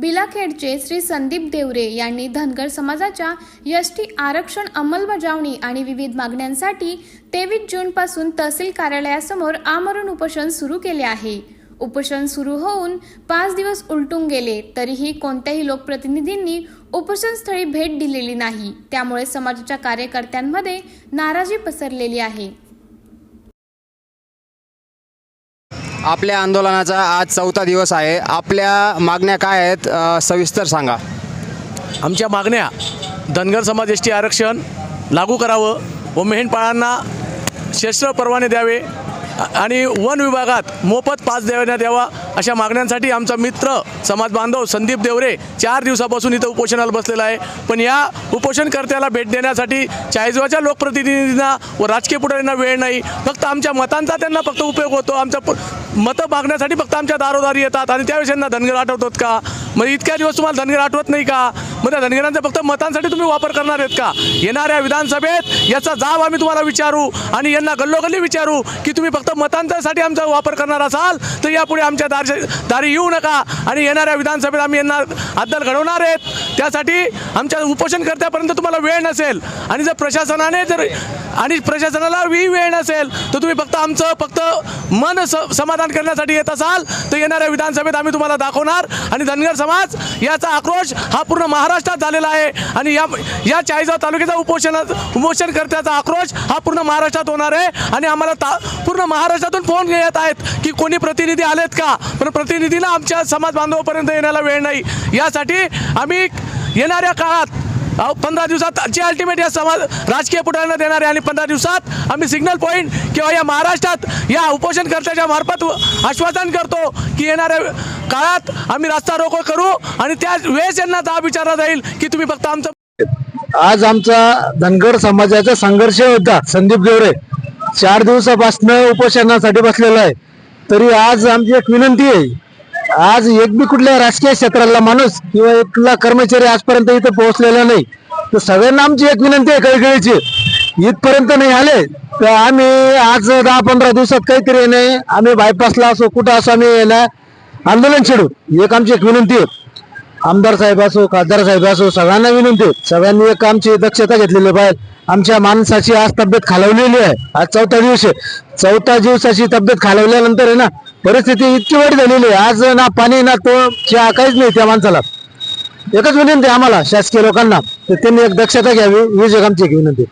बिलाखेडचे श्री संदीप देवरे यांनी धनगर समाजाच्या यष्टी टी आरक्षण अंमलबजावणी आणि विविध मागण्यांसाठी तेवीस जूनपासून तहसील कार्यालयासमोर आमरण उपोषण सुरू केले आहे. उपोषण सुरू होऊन पाच दिवस उलटून गेले तरीही कोणत्याही लोकप्रतिनिधींनी उपोषणस्थळी भेट दिलेली नाही. त्यामुळे समाजाच्या कार्यकर्त्यांमध्ये नाराजी पसरलेली आहे. आपल्या आंदोलनाचा आज चौथा दिवस आहे. आपल्या मागण्या काय आहेत सविस्तर सांगा. आमच्या मागण्या धनगर समाज एस टी आरक्षण लागू करावं व मेंढपाळांना शस्त्र परवाने द्यावे. आणि वन विभागात मोफत पास देण्यात यावा अशा मागण्यांसाठी आमचा मित्र समाज बांधव संदीप देवरे चार दिवसापासून इथं उपोषणाला बसलेला आहे. पण या उपोषणकर्त्याला भेट देण्यासाठी चाळीसगावच्या लोकप्रतिनिधींना व राजकीय पुढाऱ्यांना वेळ नाही. फक्त आमच्या मतांचा त्यांना फक्त उपयोग होतो. आमच्या प- मतं मागण्यासाठी फक्त आमच्या दारोदारी येतात आणि त्यावेळेस त्यांना धनगर आठवतात का? मग इतक्या दिवस तुम्हाला धनगर आठवत नाही का? मग धनगरांचा फक्त मतांसाठी तुम्ही वापर करणार आहेत का? येणाऱ्या विधानसभेत याचा जाब आम्ही तुम्हाला विचारू आणि यांना गल्लोगल्ली विचारू की तुम्ही फक्त मतांसाठी आमचा वापर करणार असाल तर यापुढे आमच्या दारी दारी येऊ नका. आणि येणाऱ्या विधानसभेत आम्ही यांना अद्दल घडवणार आहेत. त्यासाठी आमच्या उपोषणकर्त्यापर्यंत तुम्हाला वेळ नसेल. आणि जर प्रशासनाने जर आणि प्रशासनाला वी वेळ नसेल तर तुम्ही फक्त आमचं फक्त मन स समाधान करण्यासाठी येत असाल तर येणाऱ्या विधानसभेत आम्ही तुम्हाला दाखवणार. आणि धनगर समाज याचा आक्रोश हा पूर्ण महाराष्ट्रात झालेला आहे. आणि या या चाळीसगाव तालुक्याचा उपोषण उपोषणकर्त्याचा आक्रोश हा पूर्ण महाराष्ट्रात होणार आहे. आणि आम्हाला ता पूर्ण महाराष्ट्रातून फोन येत आहेत की कोणी प्रतिनिधी आलेत का? पण प्रतिनिधीला आमच्या समाज बांधवापर्यंत येण्याला वेळ नाही. यासाठी आम्ही येणाऱ्या काळात अहो, पंधरा दिवसात जे अल्टिमेट या समाज राजकीय पुढाऱ्यांना देणार आहे आणि पंधरा दिवसात आम्ही सिग्नल पॉईंट किंवा या महाराष्ट्रात या उपोषणकर्त्याच्या मार्फत आश्वासन करतो की येणाऱ्या काळात आम्ही रस्ता रोको करू आणि त्या वेळेस यांना दाब विचारला जाईल की तुम्ही फक्त आमचं आज आमचा धनगर समाजाचा संघर्ष होता संदीप देवरे. चार दिवसापासून उपोषणासाठी बसलेला आहे. तरी आज आमची एक विनंती आहे. आज एक बी कुठल्या राजकीय क्षेत्रातला माणूस किंवा एकला कर्मचारी आजपर्यंत इथं पोहोचलेला नाही. तर सगळ्यांना आमची एक विनंती आहे कळकळीची. इथपर्यंत नाही आले तर आम्ही आज दहा पंधरा दिवसात काहीतरी नाही आम्ही बायपासला असो कुठं असो आम्ही येणार आंदोलन छेडू. एक आमची एक विनंती आहे. आमदार साहेब असो खासदार साहेब असो सगळ्यांना विनंती आहे. सगळ्यांनी एक आमची दक्षता घेतलेली पाहिजे. आमच्या माणसाची आज तब्येत खालवलेली आहे. आज चौथा दिवस आहे. चौथा दिवसाची तब्येत खालवल्यानंतर आहे ना परिस्थिती इतकी वाईट झालेली आहे. आज ना पाणी ना तो चहा काहीच नाही त्या माणसाला. एकच विनंती आहे आम्हाला शासकीय लोकांना. तर त्यांनी एक दक्षता घ्यावी हीच आमची एक विनंती